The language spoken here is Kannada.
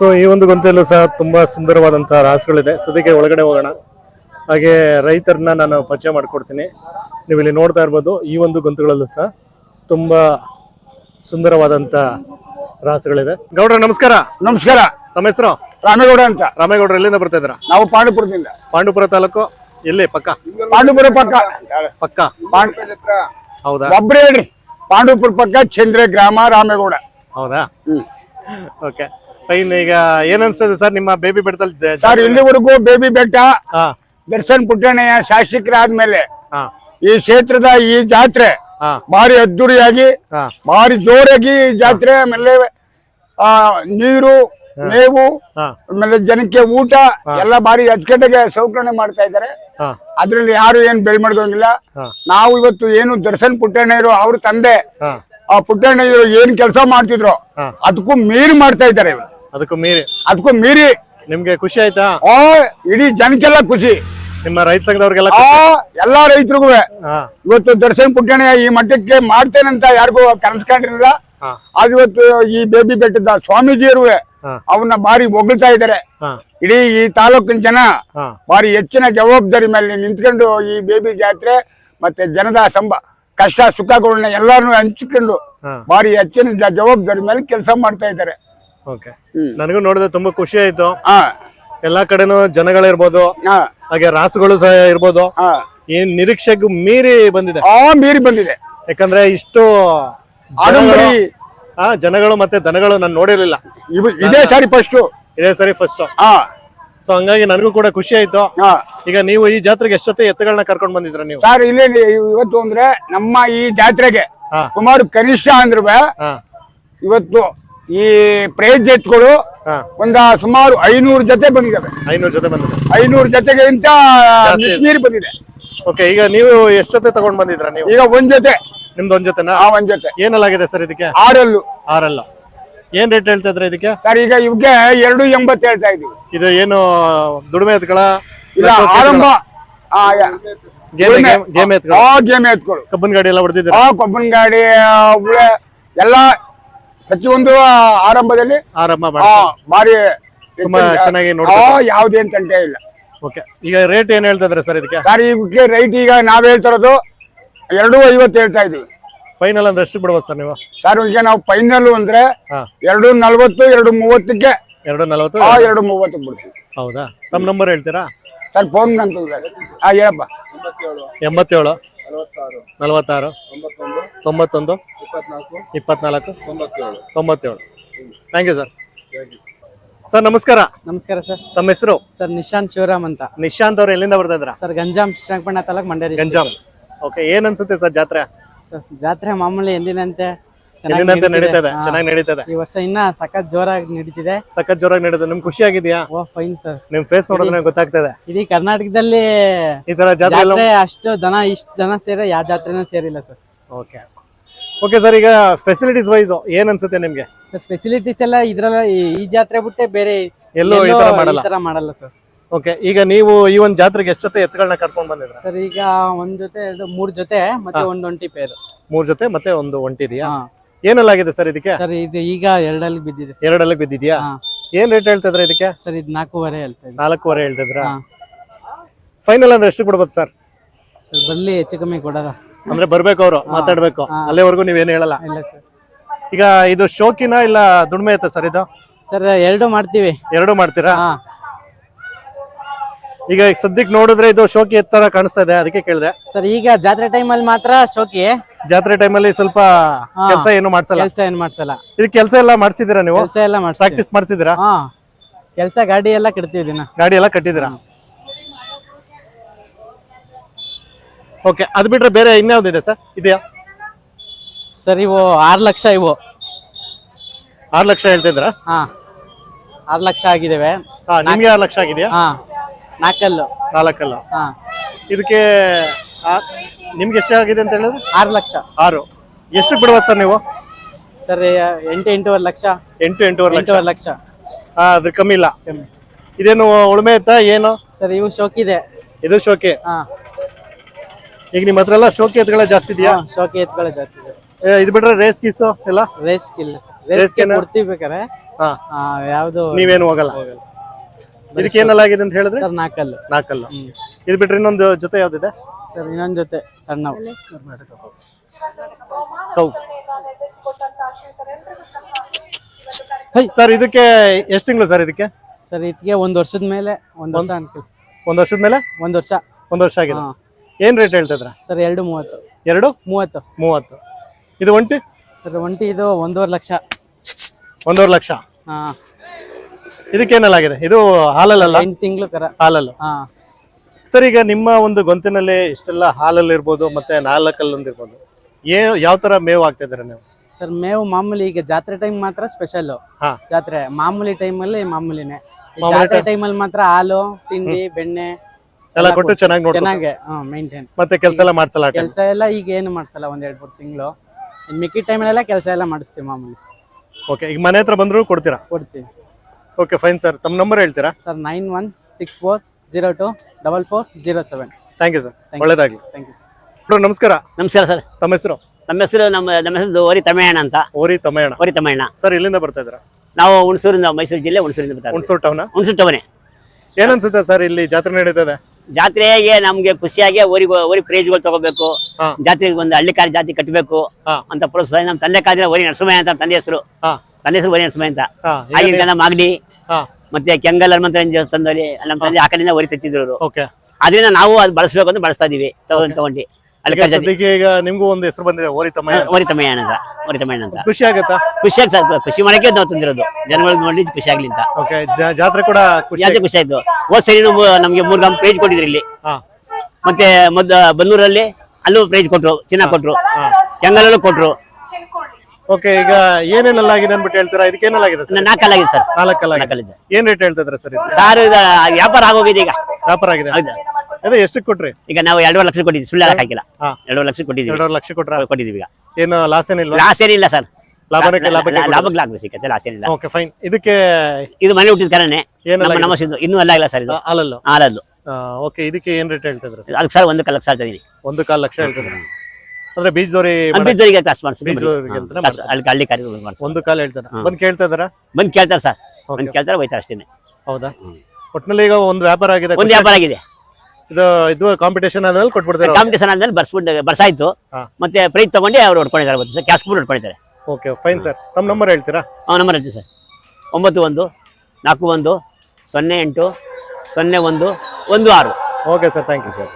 ಸೊ ಈ ಒಂದು ಗೊಂತೆಯಲ್ಲೂ ಸಹ ತುಂಬಾ ಸುಂದರವಾದಂತಹ ರಾಸುಗಳಿದೆ. ಸದ್ಯಕ್ಕೆ ಒಳಗಡೆ ಹೋಗೋಣ. ಹಾಗೆ ರೈತರನ್ನ ನಾನು ಪರಿಚಯ ಮಾಡಿಕೊಡ್ತೀನಿ. ನೀವು ಇಲ್ಲಿ ನೋಡ್ತಾ ಇರ್ಬೋದು ಈ ಒಂದು ಗೊಂತುಗಳಲ್ಲೂ ಸಹ ತುಂಬಾ ಸುಂದರವಾದಂತ ರಾಸುಗಳಿದೆ ಗೌಡ್ರ ನಮಸ್ಕಾರ. ನಮಸ್ಕಾರ. ತಮ್ಮ ಹೆಸರು? ರಾಮೇಗೌಡ ಅಂತ. ರಾಮೇಗೌಡ್ರ ಎಲ್ಲಿಂದ ಬರ್ತಾ ಇದ್ರ ನಾವು ಪಾಂಡುಪುರದಿಂದ. ಪಾಂಡುಪುರ ತಾಲೂಕು? ಎಲ್ಲಿ? ಪಕ್ಕ? ಪಾಂಡುಪುರ ಪಕ್ಕ. ಪಕ್ಕ. ಹೌದಾ? ಒಬ್ರೇ ಹೇಳ್ರಿ. ಪಾಂಡುಪುರ ಪಕ್ಕ ಚಂದ್ರ ಗ್ರಾಮ ರಾಮೇಗೌಡ. ಹೌದಾ? ಓಕೆ ಫೈನ್ ಈಗ ಏನ್ ಅನ್ಸ್ತದೆ ಸರ್ ನಿಮ್ಮ ಬೇಬಿ ಬೆಟ್ಟದಲ್ಲಿ ಸರ್ ಇಲ್ಲಿವರೆಗೂ ಬೇಬಿ ಬೆಟ್ಟ ದರ್ಶನ್ ಪುಟ್ಟಣ್ಣಯ್ಯ ಶಾಸಕರಾದ್ಮೇಲೆ ಆದ್ಮೇಲೆ ಈ ಕ್ಷೇತ್ರದ ಈ ಜಾತ್ರೆ ಬಾರಿ ಭಾರಿ ಅದ್ದೂರಿಯಾಗಿ ಬಾರಿ ಭಾರಿ ಜೋರಾಗಿ ಈ ಜಾತ್ರೆ ಆಮೇಲೆ ಆ ನೀರು ಮೇವು ಆಮೇಲೆ ಜನಕ್ಕೆ ಊಟ ಎಲ್ಲ ಬಾರಿ ಅಚ್ಚುಕಟ್ಟಾಗೆ ಸೌಕರ್ಯ ಮಾಡ್ತಾ ಇದ್ದಾರೆ. ಅದ್ರಲ್ಲಿ ಯಾರು ಏನ್ ಬೆಳ್ ಮಾಡ್ಕೊಂಗಿಲ್ಲ ಹಾ. ನಾವು ಇವತ್ತು ಏನು ದರ್ಶನ್ ಪುಟ್ಟಣ್ಣಯ್ಯರು ಅವ್ರ ತಂದೆ ಆ ಪುಟ್ಟಣ್ಣಯ್ಯರು ಏನ್ ಕೆಲಸ ಮಾಡ್ತಿದ್ರು ಅದಕ್ಕೂ ಮೀರಿ ಮಾಡ್ತಾ ಇದ್ದಾರೆ ಇವ್ರು. ಅದಕ್ಕೂ ಮೀರಿ. ಅದಕ್ಕೂ ಮೀರಿ. ನಿಮ್ಗೆ ಖುಷಿ ಆಯ್ತಾ? ಆ ಇಡೀ ಜನಕ್ಕೆಲ್ಲ ಖುಷಿ. ನಿಮ್ಮ ರೈತ ಸಂಘದವ್ರಿಗೆಲ್ಲ ಆ ಎಲ್ಲಾ ರೈತರಿಗೂ. ಹಾ. ಇವತ್ತು ದರ್ಶನ್ ಪುಟ್ಟಣೆ ಈ ಮಟ್ಟಕ್ಕೆ ಮಾಡ್ತೇನಂತ ಯಾರಿಗೂ ಕನಸ್ಕೊಂಡಿರಲಿಲ್ಲ ಹಾ. ಇವತ್ತು ಈ ಬೇಬಿ ಬೆಟ್ಟದ ಸ್ವಾಮೀಜಿಯರು ಹಾ. ಅವನ್ನ ಬಾರಿ ಹೊಗಳ್ತಾ ಇದ್ದಾರೆ. ಹಾ. ಇಡೀ ಈ ತಾಲೂಕಿನ ಜನ ಬಾರಿ ಭಾರಿ ಹೆಚ್ಚಿನ ಜವಾಬ್ದಾರಿ ಮೇಲೆ ನಿಂತ್ಕೊಂಡು ಈ ಬೇಬಿ ಜಾತ್ರೆ ಮತ್ತೆ ಜನದ ಸಂಬ ಕಷ್ಟ ಸುಖಗಳನ್ನ ಎಲ್ಲಾರು ಹಂಚಿಕೊಂಡು ಬಾರಿ ಹೆಚ್ಚಿನ ಜ- ಜವಾಬ್ದಾರಿ ಮೇಲೆ ಕೆಲಸ ಮಾಡ್ತಾ ಇದ್ದಾರೆ. ಓಕೆ ನನಗೂ ನೋಡಿದ್ರೆ ತುಂಬಾ ಖುಷಿ ಆಯ್ತು. ಹಾ. ಎಲ್ಲಾ ಕಡೆನೂ ಜನಗಳಿರ್ಬೋದು. ಹಾ. ಹಾಗೆ ರಾಸುಗಳು ಸಹ ಇರ್ಬೋದು. ಹಾ. ಏನ್ ನಿರೀಕ್ಷೆಗೂ ಮೀರಿ ಬಂದಿದೆ. ಆ ಮೀರಿ ಬಂದಿದೆ. ಯಾಕಂದ್ರೆ ಇಷ್ಟು ಆಡಂಬರಿ. ಜನಗಳು- ಆ ಜನಗಳು ಮತ್ತೆ ದನಗಳು ನಾನು ನೋಡಿರ್ಲಿಲ್ಲ. ಇವು ಇದೇ ಸಾರಿ ಫಸ್ಟ್ ಇದೇ ಸರಿ ಫಸ್ಟ್ ಹಾ. ಸೊ ಹಂಗಾಗಿ ನನಗೂ ಕೂಡ ಖುಷಿ ಆಯ್ತು. ಈಗ ನೀವು ಈ ಜಾತ್ರೆಗೆ ಎಷ್ಟೊತ್ತೆ ಎತ್ತುಗಳನ್ನ ಕರ್ಕೊಂಡು ಬಂದಿದ್ರ ನೀವು? ಸರ್ ಇಲ್ಲಿ ಇವತ್ತು ಅಂದ್ರೆ ನಮ್ಮ ಈ ಜಾತ್ರೆಗೆ ಹಾ. ಸುಮಾರು ಕನಿಷ್ಠ ಅಂದ್ರೆ ಹಾ. ಇವತ್ತು ಈ ಪ್ರೈಸ್ ಜೆಟ್ಗಳು ಒಂದ ಸುಮಾರು ಐನೂರು ಜೊತೆ ಬಂದಿದ್ದಾವೆ ಐನೂರು ಜೊತೆ ಬಂದಿದೆ. ಐನೂರು ಜೊತೆಗಿಂತ ನೀರು. ಬಂದಿದೆ. ಓಕೆ ಈಗ ನೀವು ಎಷ್ಟು ಜೊತೆ ತಗೊಂಡ್ ಬಂದಿದ್ರ ನೀವು? ಈಗ ಒಂದ್ ಜೊತೆ ನಿಮ್ದು ಒಂದ್ ಜೊತೆನಾ ಆ ಒಂದ್ ಜೊತೆ ಏನಲ್ಲಾಗಿದೆ ಸರ್ ಇದಕ್ಕೆ? ಆರಲ್ಲು. ಆರಲ್ಲ. ಏನ್ ರೇಟ್ ಹೇಳ್ತಾ ಇದ್ರೆ ಇದಕ್ಕೆ? ಸರ್ ಈಗ ಇವ್ಗೆ ಎರಡು ಎಂಬತ್ತು ಹೇಳ್ತಾ ಇದೀವಿ ಇದು ಏನು ದುಡಿಮೆ ಎತ್ಗಳ ಇಲ್ಲ ಆರಂಭ. ಗೇಮ್ ಎತ್ಗಳು ಗೇಮ್ ಎತ್ಗಳ ಕಬ್ಬನ್ ಗಾಡಿ ಎಲ್ಲ ಹೊಡೆದಿದ್ದಾರೆ? ಆ ಕೊಬ್ಬನ್ ಗಾಡಿ ಎಲ್ಲ ಪ್ರತಿಯೊಂದು ಆರಂಭದಲ್ಲಿ ಆರಂಭ ಭಾರಿ ತುಂಬಾ ಚೆನ್ನಾಗಿ. ಯಾವುದೇನ್ ತಂಟೆ ಇಲ್ಲ. ಓಕೆ. ಈಗ ರೇಟ್ ಏನ್ ಹೇಳ್ತಾ ಇದ್ರೆ ಸರ್ ಇದಕ್ಕೆ? ಸರ್ ಈಗ ರೈಟ್ ಈಗ ನಾವ್ ಹೇಳ್ತಾ ಇರೋದು ಎರಡು ಐವತ್ತು ಹೇಳ್ತಾ ಇದೀವಿ ಫೈನಲ್ ಅಂದ್ರೆ ಎಷ್ಟು ಬಿಡ್ಬೋದು ಸರ್ ನೀವು? ಸರ್ ಈಗ ನಾವು ಫೈನಲ್ ಅಂದ್ರೆ ಎರಡು ನಲ್ವತ್ತು ಎರಡು ಮೂವತ್ತಕ್ಕೆ ಎರಡು ನಲ್ವತ್ತು ಎರಡು ಮೂವತ್ತಕ್ಕೆ ಬಿಡ್ತೀವಿ. ಹೌದಾ? ತಮ್ಮ ನಂಬರ್ ಹೇಳ್ತೀರಾ? ಸರ್ ಫೋನ್ ಅಂತ ಆ ಹೇಳಪ್ಪ. ಎಂಬತ್ತೇಳು. ನಲವತ್ತಾರು. ತೊಂಬತ್ತೊಂದು. ಇಪ್ಪತ್ನಾಲ್ಕು. ತೊಂಬತ್ತೇಳು. ಥ್ಯಾಂಕ್ ಯು ಸರ್ ಸರ್ ನಮಸ್ಕಾರ. ನಮಸ್ಕಾರ ಸರ್ ತಮ್ಮ ಹೆಸರು? ಸರ್ ನಿಶಾಂತ್ ಶಿವರಾಮ್ ಅಂತ. ನಿಶಾಂತ್ ಅವ್ರು ಎಲ್ಲಿಂದ ಬರ್ತಾ ಇದ್ರ ಸರ್ ಗಂಜಾಮ್ ಶ್ರೀರಂಗಪಟ್ಟಣ ತಾಲೂಕ್ ಮಂಡ್ಯ. ಗಂಜಾಮ್. ಓಕೆ ಏನ್ ಅನ್ಸುತ್ತೆ ಸರ್ ಜಾತ್ರೆ? ಸರ್ ಜಾತ್ರೆ ಮಾಮೂಲಿ ಎಂದಿನಂತೆ? ಎಂದಿನಂತೆ ನಡೀತಿದೆ. ಚೆನ್ನಾಗಿ ನಡೀತದೆ? ಈ ವರ್ಷ ಇನ್ನ ಸಖತ್ ಜೋರಾಗಿ ನಡೀತಿದೆ. ಸಖತ್ ಜೋರಾಗಿ ನಡೀತದೆ. ನಿಮ್ ಖುಷಿ ಆಗಿದೆಯಾ ಓ ಫೈನ್ ಸರ್ ನಿಮ್ ಫೇಸ್ ನೋಡಿದ್ರೆ ಗೊತ್ತಾಗ್ತದೆ. ಇಡೀ ಕರ್ನಾಟಕದಲ್ಲಿ ಈ ತರ ಜಾತ್ರೆ ಅಷ್ಟು ಜನ ಇಷ್ಟು ಜನ ಸೇರಿ ಯಾವ ಜಾತ್ರೆನೂ ಸೇರಿಲ್ಲ ಸರ್ ಓಕೆ ಓಕೆ ಸರ್ ಈಗ ಫೆಸಿಲಿಟೀಸ್ ವೈಸ್ ಏನ್ ಅನ್ಸುತ್ತೆ ನಿಮ್ಗೆ? ಫೆಸಿಲಿಟೀಸ್ ಎಲ್ಲ ಇದ್ರಲ್ಲ ಈ- ಜಾತ್ರೆ ಬಿಟ್ಟೆ ಬೇರೆ ಎಲ್ಲೋ ಈ ತರ ಮಾಡಲ್ಲ. ತರ ಮಾಡಲ್ಲ ಸರ್ ಓಕೆ ಈಗ ನೀವು ಈ ಒಂದು ಜಾತ್ರೆಗೆ ಜೊತೆ ಎತ್ತುಗಳನ್ನ ಕರ್ಕೊಂಡು ಬಂದಿದ್ರ? ಸರ್ ಈಗ ಒಂದ್ ಜೊತೆ ಎರಡು ಮೂರ್ ಜೊತೆ ಮತ್ತೆ ಒಂದ್ ಒಂಟಿ ಪೇರು ಮೂರ್ ಜೊತೆ ಮತ್ತೆ ಒಂದು ಒಂಟಿದೆಯಾ ಏನಲ್ಲಾಗಿದೆ ಸರ್ ಇದಕ್ಕೆ? ಸರ್ ಇದು ಈಗ ಎರಡಲ್ಲಿ ಬಿದ್ದಿದೆ. ಎರಡಲ್ಲಿ ಬಿದ್ದಿದ್ಯಾ? ಹಾ. ಏನ್ ರೇಟ್ ಹೇಳ್ತಿದ್ರ ಇದಕ್ಕೆ? ಸರ್ ಇದು ನಾಲ್ಕೂವರೆ ಹೇಳ್ತಾ ಇದ್ದೀನಿ. ನಾಲ್ಕೂವರೆ ಹೇಳ್ತಿದ್ರ? ಹಾ. ಫೈನಲ್ ಅಂದ್ರೆ ಎಷ್ಟು ಕೊಡ್ಬೋದು ಸರ್? ಸರ್ ಬರ್ಲಿ ಹೆಚ್ಚು ಕಮ್ಮಿ ಕೊಡೋದ. ಅಂದ್ರೆ ಬರ್ಬೇಕು ಅವರು ಮಾತಾಡ್ಬೇಕು. ಅಲ್ಲಿವರೆಗೂ ನೀವೇನು ಹೇಳಲ್ಲ. ಇಲ್ಲ ಸರ್. ಈಗ ಇದು ಶೋಕಿನ ಇಲ್ಲ ದುಡಿಮೆ ಐತೆ ಸರ್ ಇದು? ಸರ್ ಎರಡು ಮಾಡ್ತೀವಿ. ಎರಡು ಮಾಡ್ತೀರಾ? ಹಾ. ಈಗ ಸದ್ಯಕ್ಕೆ ನೋಡಿದ್ರೆ ಇದು ಶೋಕಿ ಎತ್ತರ ಕಾಣಿಸ್ತಾ ಇದೆ ಅದಕ್ಕೆ ಕೇಳಿದೆ. ಸರ್ ಈಗ ಜಾತ್ರೆ ಟೈಮ್ ಅಲ್ಲಿ ಮಾತ್ರ ಶೋಕಿ. ಜಾತ್ರೆ ಟೈಮ್ ಅಲ್ಲಿ ಸ್ವಲ್ಪ ಕೆಲಸ ಏನು ಮಾಡ್ಸಲ್ಲ? ಕೆಲಸ ಏನು ಮಾಡ್ಸಲ್ಲ. ಇದು ಕೆಲಸ ಎಲ್ಲ ಮಾಡ್ಸಿದೀರಾ ನೀವು? ಕೆಲಸ ಎಲ್ಲ ಮಾಡ್ತೀವಿ ಪ್ರಾಕ್ಟೀಸ್ ಮಾಡ್ಸಿದೀರಾ ಹಾ ಕೆಲಸ ಗಾಡಿ ಎಲ್ಲ ಕೆಡ್ತೀವಿ ದಿನ. ಗಾಡಿ ಎಲ್ಲ ಕಟ್ಟಿದ್ದೀರಾ? ಓಕೆ ಅದು ಬಿಟ್ರೆ ಬೇರೆ ಇನ್ಯಾವ್ದಿದೆ ಸರ್? ಇದೆಯಾ? ಸರ್ ಇವು ಆರು ಲಕ್ಷ ಇವು. ಆರು ಲಕ್ಷ ಹೇಳ್ತಿದ್ರಾ ಹಾ ಆರು ಲಕ್ಷ ಆಗಿದ್ದಾವೆ ಹಾ ನಿಮಗೆ ಆರು ಲಕ್ಷ ಆಗಿದೆಯಾ? ಹಾ. ನಾಲ್ಕಲ್ಲು. ನಾಲ್ಕಲ್ಲ. ಹಾ. ಇದಕ್ಕೆ ಆ- ನಿಮ್ಗೆ ಎಷ್ಟು ಆಗಿದೆ ಅಂತ ಹೇಳಿದ್ರೆ? ಆರು ಲಕ್ಷ. ಆರು. ಎಷ್ಟು ಬಿಡ್ಬೋದು ಸರ್ ನೀವು? ಸರ್ ಎಂಟು ಎಂಟೂವರೆ ಲಕ್ಷ. ಎಂಟು ಎಂಟೂವರೆ ಲಕ್ಷ. ಎಂಟೂವರೆ ಲಕ್ಷ. ಹಾ ಅದು ಕಮ್ಮಿ ಇಲ್ಲ. ಕಮ್ಮಿ. ಇದೇನು ಉಳುಮೆ ಆಯ್ತಾ ಏನು? ಸರ್ ಇವು ಶೋಕಿದೆ ಇದು. ಶೋಕಿ? ಹಾ. ಈಗ ನಿಮ್ಮ ಹತ್ರ ಎಲ್ಲ ಶೋಕಿ ಎತ್ತುಗಳೇ ಜಾಸ್ತಿ ಇದೆಯಾ? ಶೋಕಿ ಎತ್ಕೊಳ್ಳೋ ಜಾಸ್ತಿ ಇದೆ. ಏ, ಇದು ಬಿಟ್ರೆ ರೇಸ್ ಗೀಸು ಇಲ್ಲ ರೇಸ್ ಇಲ್ಲ ಸರ್. ರೇಸ್ಗೆ? ಕೊಡ್ತೀವಿ ಬೇಕಾರೆ ಹಾ. ಆ, ಯಾವ್ದು ನೀವೇನು ಹೋಗಲ್ಲ. ಇದಕ್ಕೆ ಏನೆಲ್ಲ ಆಗಿದೆ ಅಂತ ಹೇಳಿದ್ರೆ? ಸರ್ ನಾಲ್ಕಲ್ಲು. ನಾಲ್ಕಲ್ಲ. ಇದು ಬಿಟ್ರೆ ಇನ್ನೊಂದು ಜೊತೆ ಯಾವ್ದಿದೆ? ಸರ್ ಇನ್ನೊಂದ್ ಜೊತೆ ಸಣ್ಣ ಕೌ. ಸರ್ ಇದಕ್ಕೆ ಎಷ್ಟು ತಿಂಗಳು ಸರ್ ಇದಕ್ಕೆ? ಸರ್ ಇದಕ್ಕೆ ಒಂದ್ ವರ್ಷದ ಮೇಲೆ ಒಂದ್ ವರ್ಷ ಅನ್ಕಲ್ ಒಂದು ವರ್ಷದ ಮೇಲೆ? ಒಂದ್ ವರ್ಷ. ಒಂದು ವರ್ಷ ಆಗಿದೆ. ಏನ್ ರೇಟ್ ಹೇಳ್ತಿದ್ರ ಸರ್ ಎರಡು ಮೂವತ್ತು. ಎರಡು? ಮೂವತ್ತು. ಮೂವತ್ತು. ಇದು ಒಂಟಿ? ಸರ್ ಒಂಟಿ ಇದು ಒಂದೂವರೆ ಲಕ್ಷ. ಒಂದೂವರೆ ಲಕ್ಷ. ಹಾ. ಇದಕ್ಕೆ ಆಗಿದೆ ಇದು ಹಾಲಲ್ಲ ಎಂಟು ತಿಂಗಳು ಕರ. ಹಾಲಲ್ಲ. ಸರ್ ಈಗ ನಿಮ್ಮ ಒಂದು ಗೊಂತಿನಲ್ಲಿ ಇಷ್ಟೆಲ್ಲ ಹಾಲಲ್ಲಿ ಇರ್ಬೋದು ಮತ್ತೆ ನಾಲ್ಕಲ್ಲಿ ಇರ್ಬೋದು ಏ ಯಾವ ತರ ಮೇವು ಹಾಕ್ತಿದ್ದೀರಾ ನೀವು? ಸರ್ ಮೇವು ಮಾಮೂಲಿ ಈಗ ಜಾತ್ರೆ ಟೈಮ್ ಮಾತ್ರ ಸ್ಪೆಷಲ್ ಹಾ. ಜಾತ್ರೆ ಮಾಮೂಲಿ ಟೈಮಲ್ಲಿ ಮಾಮೂಲಿನೇ. ಈ ಜಾತ್ರೆ ಟೈಮಲ್ಲಿ ಮಾತ್ರ ಹಾಲು ತಿಂಡಿ ಬೆಣ್ಣೆ ಎಲ್ಲ ಕೊಟ್ಟು ಚೆನ್ನಾಗಿ ನೋಡಿ ಚೆನ್ನಾಗೆ ಮೇಂಟೈನ್ ಮತ್ತೆ ಕೆಲಸ ಎಲ್ಲ ಮಾಡ್ಸಲ್ಲ ಆ time. ಕೆಲಸ ಎಲ್ಲ ಈಗ ಏನು ಮಾಡ್ಸಲ್ಲ ಒಂದ್ ಎರಡ್ ಮೂರು ತಿಂಗಳು. ಮಿಕ್ಕಿ ಟೈಮಲ್ಲೆಲ್ಲ ಕೆಲಸ ಎಲ್ಲ ಮಾಡಿಸ್ತೀವಿ ಮಾಮೂಲಿ. ಓಕೆ ಈಗ ಮನೆ ಹತ್ರ ಬಂದ್ರು ಕೊಡ್ತೀರಾ? ಕೊಡ್ತೀವಿ. ಓಕೆ ಫೈನ್ ಸರ್ ತಮ್ಮ ನಂಬರ್ ಹೇಳ್ತೀರಾ? Sir nine one six four zero two double four zero seven thank you sir ಒಳ್ಳೇದಾಗ್ಲಿ. ಥ್ಯಾಂಕ್ ಯು ಸರ್ ನಮಸ್ಕಾರ. ನಮಸ್ಕಾರ ಸರ್ ತಮ್ಮ ಹೆಸರು? ನಮ್ಮ ಹೆಸರು ನಮ್ಮ ನಮ್ಮ ಹೆಸರು ಓರಿ ತಮಯಣ ಅಂತ. ಓರಿ ತಮಯಣ ಓರಿ ತಮಯಣ ಸರ್ ಇಲ್ಲಿಂದ ಬರ್ತಾ ಇದ್ದೀರಾ? ನಾವು ಹುಣಸೂರಿಂದ ಮೈಸೂರು ಜಿಲ್ಲೆ ಹುಣಸೂರಿಂದ ಬರ್ತಾ ಹುಣಸೂರು ಟೌನ್ ಹುಣಸೂರು ಟೌನೇ ಏನನ್ಸುತ್ತೆ ಸರ್ ಇಲ್ಲಿ ಜಾತ್ರೆ ನಡೀತದೆ? ಜಾತ್ರೆಗೆ ನಮ್ಗೆ ಖುಷಿಯಾಗಿ ಊರಿಗೆ ಓರಿ ಪ್ರೇಜ್ಗಳು ತಗೋಬೇಕು. ಜಾತ್ರೆಗೆ ಒಂದು ಹಳ್ಳಿಕಾರಿ ಜಾತಿ ಕಟ್ಟಬೇಕು ಅಂತ ಪ್ರೋತ್ಸಾಹ ನಮ್ಮ ತಂದೆ ಕಾದ್ರೆ ಓರಿ ನರಸಿಂಹ ಅಂತ ತಂದೆ ಹೆಸರು. ತಂದೆ ಹೆಸರು ನರಸಿಂಹಯ್ಯ ಅಂತ ಆಗಿನ ಮಾಗಡಿ ಹಾ. ಮತ್ತೆ ಕೆಂಗಲ್ ಹನುಮಂತ ದೇವಸ್ಥಾನದಲ್ಲಿ ನಮ್ಮ ತಂದೆ ಆ ಕಡೆಯಿಂದ ಓರಿ ತೆತ್ತಿದ್ರು ಓಕೆ. ಅದರಿಂದ ನಾವು ಅದು ಬಳಸಬೇಕು ಅಂತ ಬಳಸ್ತಾ ಇದೀವಿ. ತಗೊಂಡು ಸದ್ಯಕ್ಕೆ ಈಗ ನಿಮ್ಗೂ ಒಂದು ಹೆಸರು ಬಂದಿದೆ ಓರಿ ತಮ್ಮಯ್ಯ ಅಂತ ಖುಷಿ ಆಗುತ್ತಾ? ಖುಷಿಯಾಗಿ ಸರ್ ಖುಷಿ ಮಾಡಕ್ಕೆ ನಾವು ತಂದಿರೋದು. ಜನಗಳಿಗೆ ನೋಡಿ ಖುಷಿ ಆಗ್ಲಿ ಅಂತ. ಓಕೆ ಜಾತ್ರೆ ಕೂಡ ಖುಷಿ ಜಾತಿ ಖುಷಿ ಆಯ್ತು. ಹೋದ್ ಸರಿ ನಮ್ಗೆ ಮೂರ್ ಗ್ರಾಮ್ ಪ್ರೈಜ್ ಕೊಟ್ಟಿದ್ರು ಇಲ್ಲಿ. ಮತ್ತೆ ಮದ್ದ ಬನ್ನೂರಲ್ಲಿ ಅಲ್ಲೂ ಪ್ರೈಜ್ ಕೊಟ್ರು ಚಿನ್ನ ಕೊಟ್ರು. ಕೆಂಗಲಲ್ಲೂ ಕೊಟ್ರು. ಓಕೆ ಈಗ ಏನೇನೆಲ್ಲ ಆಗಿದೆ ಅಂದ್ಬಿಟ್ಟು ಹೇಳ್ತೀರಾ? ಇದಕ್ಕೆ ಏನೆಲ್ಲ ಆಗಿದೆ ಸರ್? ನಾಲ್ಕಲ್ಲಾಗಿದೆ ಸರ್. ನಾಲ್ಕಲ್ಲ ಆಗಿದೆ ನಾಲ್ಕಲ್ಲಿದೆ. ಏನ್ ರೇಟ್ ಹೇಳ್ತಾ ಇದ್ರ ಸರ್ ಇದು? ಸಾರು ಇದು ವ್ಯಾಪಾರ ಆಗೋಗಿದೆ ಈಗ. ವ್ಯಾಪಾರ ಆಗಿದೆ. ಹೌದು. ಅದೇ ಎಷ್ಟು ಕೊಟ್ರಿ? ಈಗ ನಾವು ಎರಡೂವರೆ ಲಕ್ಷ ಕೊಟ್ಟಿದ್ವಿ ಸುಳ್ಳು ಹೇಳಕ್ ಹಾಕಿಲ್ಲ ಹಾ. ಎರಡೂವರೆ ಲಕ್ಷ ಕೊಟ್ಟಿದ್ವಿ ಎರಡೂವರೆ ಲಕ್ಷ ಕೊಟ್ರ? ಕೊಟ್ಟಿದ್ವಿ ಈಗ. ಏನು ಲಾಸ್ ಏನಿಲ್ಲ ಲಾಸ್ ಏನಿಲ್ಲ ಸರ್. ಲಾಭಕ್ಕೆ ಲಾಭಕ್ಕೆ ಲಾಭಕ್ಕೆ ಲಾಭ ಸಿಕ್ಕತ್ತೆ ಲಾಸ್ ಏನಿಲ್ಲ. ಓಕೆ ಫೈನ್ ಇದಕ್ಕೆ ಇದು ಮನೆ ಹುಟ್ಟಿದ ಕಾರಣನೇ ಏನೆಲ್ಲ ನಮ್ಮ ಆಗಿದೆ? ನಮ್ಮ ಸಿದ್ದು ಇನ್ನೂ ಅಲ್ಲ ಆಗಿಲ್ಲ ಸರ್ ಇದು. ಹಾಲಲ್ಲು? ಹಾಲದ್ದು ಓಕೆ ಇದಕ್ಕೆ ಏನ್ ರೇಟ್ ಹೇಳ್ತಿದ್ರ ಸರ್? ಅದಕ್ಕೆ ಸರ್ ಒಂದು ಲಕ್ಷ ಹೇಳ್ತಾ ಇದೀನಿ. ಒಂದು ಕಾಲು ಲಕ್ಷ ಹೇಳ್ತಿದ್ರ. ಅಂದ್ರೆ ಬೀಜದವ್ರಿ ಬೀಜದವರಿಗೆ ಕಾಸು ಮಾಡಿಸಿ. ಅಲ್ಲಿ ಕಾಲಿ ಕಾರಿ ಮಾಡಿಸಿ. ಒಂದು ಕಾಲ ಹೇಳ್ತಾರ. ಬಂದ್ ಕೇಳ್ತಾ ಇದಾರ ಬಂದು ಕೇಳ್ತಾರೆ ಸರ್. ಬಂದ್ ಬಂದು ಕೇಳ್ತಾರೆ ಹೋಯ್ತಾರೆ ಅಷ್ಟೇನೆ. ಹೌದಾ? ಒಟ್ಟಿನಲ್ಲಿ ಈಗ ಒಂದು ವ್ಯಾಪಾರ ಆಗಿದೆ ಒಂದು ವ್ಯಾಪಾರ ಆಗಿದೆ. ಇದು ಇದು ಕಾಂಪಿಟೇಷನ್ ಆದ್ಮೇಲೆ ಕೊಟ್ಬಿಡ್ತಾರೆ? ಕಾಂಪಿಟೇಷನ್ ಆದ್ಮೇಲೆ ಬರ್ಸ್ಬಿಟ್ಟು ಬರ್ಸಾಯ್ತು. ಮತ್ತೆ ಪ್ರೈಸ್ ತಗೊಂಡು ಅವ್ರು ಹೊಡ್ಕೊಂಡಿದ್ದಾರೆ ಸರ್. ಕ್ಯಾಶ್ ಕೂಡ ಹೊಡ್ಕೊಂಡಿದ್ದಾರೆ. ಓಕೆ ಫೈನ್ ಸರ್ ತಮ್ಮ ನಂಬರ್ ಹೇಳ್ತೀರಾ? ಹಾಂ ನಂಬರ್ ಹೇಳ್ತೀವಿ ಸರ್. ಒಂಬತ್ತು ಒಂದು ನಾಲ್ಕು ಒಂದು ಸೊನ್ನೆ ಎಂಟು ಸೊನ್ನೆ ಒಂದು ಒಂದು ಆರು. Okay sir thank you sir